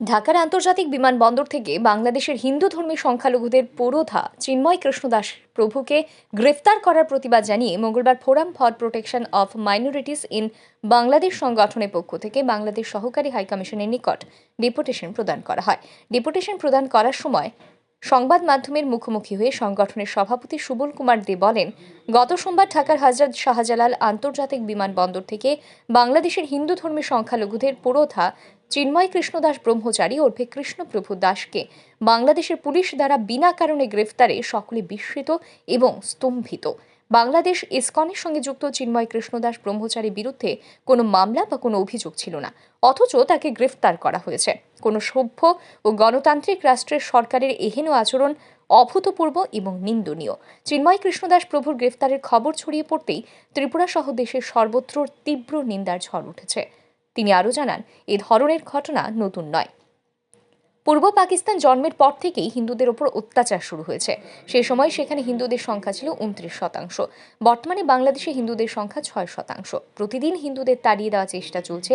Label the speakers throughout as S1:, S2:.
S1: ঢাকার আন্তর্জাতিক বিমানবন্দর থেকে বাংলাদেশের হিন্দু ধর্মী সংখ্যালঘুদের পুরোধা চিন্ময় কৃষ্ণদাস প্রভুকে গ্রেফতার করার প্রতিবাদ জানিয়ে মঙ্গলবার forum for protection of minorities in Bangladesh সংগঠনের পক্ষ থেকে বাংলাদেশ সহকারী হাইকমিশনের নিকট ডেপুটেশন প্রদান করা হয়। ডেপুটেশন প্রদান করার সময় সংবাদ মাধ্যমের মুখোমুখি হয়ে সংগঠনের সভাপতি সুবল কুমার দে বলেন, গত সোমবার ঢাকার হজরত শাহজালাল আন্তর্জাতিক বিমানবন্দর থেকে বাংলাদেশের হিন্দু ধর্মী সংখ্যালঘুদের পুরোধা চিন্ময় কৃষ্ণদাস ব্রহ্মচারী ওরফে কৃষ্ণপ্রভু দাসকে বাংলাদেশের পুলিশ দ্বারা বিনা কারণে গ্রেফতারে সকলে বিস্মিত এবং স্তম্ভিত। বাংলাদেশ ইসকনের সঙ্গে যুক্ত চিন্ময় কৃষ্ণদাস ব্রহ্মচারীর বিরুদ্ধে কোনো মামলা বা কোনো অভিযোগ ছিল না। অথচ তাকে গ্রেফতার করা হয়েছে। কোনো সভ্য ও গণতান্ত্রিক রাষ্ট্রের সরকারের এহেন আচরণ অভূতপূর্ব এবং নিন্দনীয়। চিন্ময় কৃষ্ণদাস প্রভুর গ্রেফতারের খবর ছড়িয়ে পড়তেই ত্রিপুরা সহ দেশের সর্বত্র তীব্র নিন্দার ঝড় উঠেছে। তিনি আরও জানান, এ ধরনের ঘটনা নতুন নয়। পূর্ব পাকিস্তান জন্মের পর থেকেই হিন্দুদের ওপর অত্যাচার শুরু হয়েছে। সেই সময় সেখানে হিন্দুদের সংখ্যা ছিল উনত্রিশ শতাংশ। বর্তমানে বাংলাদেশে হিন্দুদের সংখ্যা ছয় শতাংশ। প্রতিদিন হিন্দুদের তাড়িয়ে দেওয়ার চেষ্টা চলছে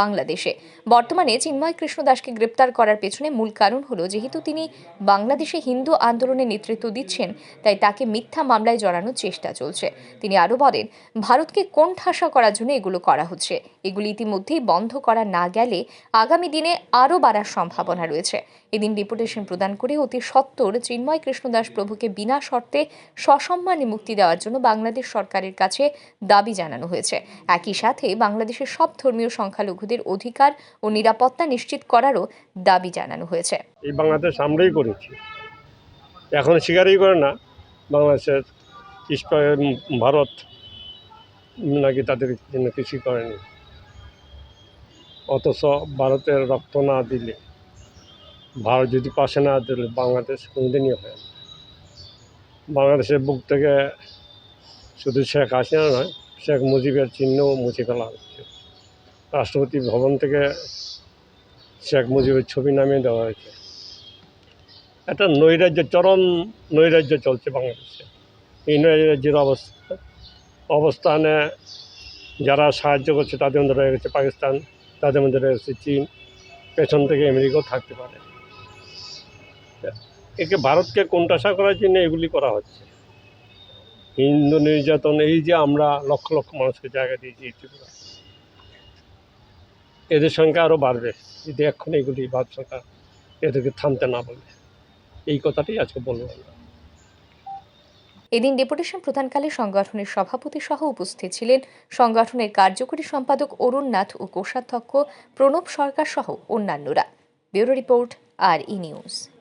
S1: বাংলাদেশে। বর্তমানে চিন্ময় কৃষ্ণ দাসকে গ্রেপ্তার করার পেছনে মূল কারণ হলো, যেহেতু তিনি বাংলাদেশে হিন্দু আন্দোলনে নেতৃত্ব দিচ্ছেন, তাই তাকে মিথ্যা মামলায় জড়ানোর চেষ্টা চলছে। তিনি আরও বলেন, ভারতকে কোণঠাসা করার জন্য এগুলো করা হচ্ছে? এগুলি ইতিমধ্যেই বন্ধ করা না গেলে আগামী দিনে আরও বাড়ার সম্ভাবনা রয়েছে। এদিন ডেপুটেশন প্রদান করে অতি সত্বর চিন্ময় কৃষ্ণদাস প্রভুকে বিনা শর্তে সসম্মানে মুক্তি দেওয়ার জন্য বাংলাদেশ সরকারের কাছে দাবি জানানো হয়েছে। একই সাথে বাংলাদেশের সব ধর্মীয় সংখ্যালঘুদের অধিকার ও নিরাপত্তা নিশ্চিত করারও দাবি জানানো হয়েছে।
S2: এই বাংলাদেশ আমরাই করেছি। এখন স্বীকারই করে না, বাংলাদেশের ভারত নাকি তাদের জন্য কিছুই করেনি। অথচ ভারতের রক্ত না দিলে ভারত যদি পাশে না দিলে বাংলাদেশ কোনোদিনই হয় না। বাংলাদেশের বুক থেকে শুধু শেখ হাসিনা নয়, শেখ মুজিবের চিহ্নও মুছে ফেলা হচ্ছে। রাষ্ট্রপতি ভবন থেকে শেখ মুজিবের ছবি নামিয়ে দেওয়া হয়েছে। একটা নৈরাজ্য, চরম নৈরাজ্য চলছে বাংলাদেশে। এই নৈরাজ্যের অবস্থা অবস্থানে যারা সাহায্য করছে তাদের মধ্যে রয়ে গেছে পাকিস্তান, তাদের মধ্যে রয়েছে চীন। পেছন থেকে আমেরিকাও থাকতে পারে। একে ভারতকে কোণঠাসা করার জন্য এগুলি করা হচ্ছে। হিন্দু নির্যাতন, এই যে আমরা লক্ষ লক্ষ মানুষকে জায়গা দিয়েছি ত্রিপুরা। এদের সংখ্যা আরও বাড়বে। যদি এখন এগুলি ভারত সরকার এদেরকে থামতে না বলে, এই কথাটাই আজকে বলব
S1: এদিন ডেপুটেশন প্রদানকালে সংগঠনের সভাপতি সহ উপস্থিত ছিলেন সংগঠনের কার্যকরী সম্পাদক অরুণ নাথ ও কোষাধ্যক্ষ প্রণব সরকার সহ অন্যান্যরা। Bureau report, R E news.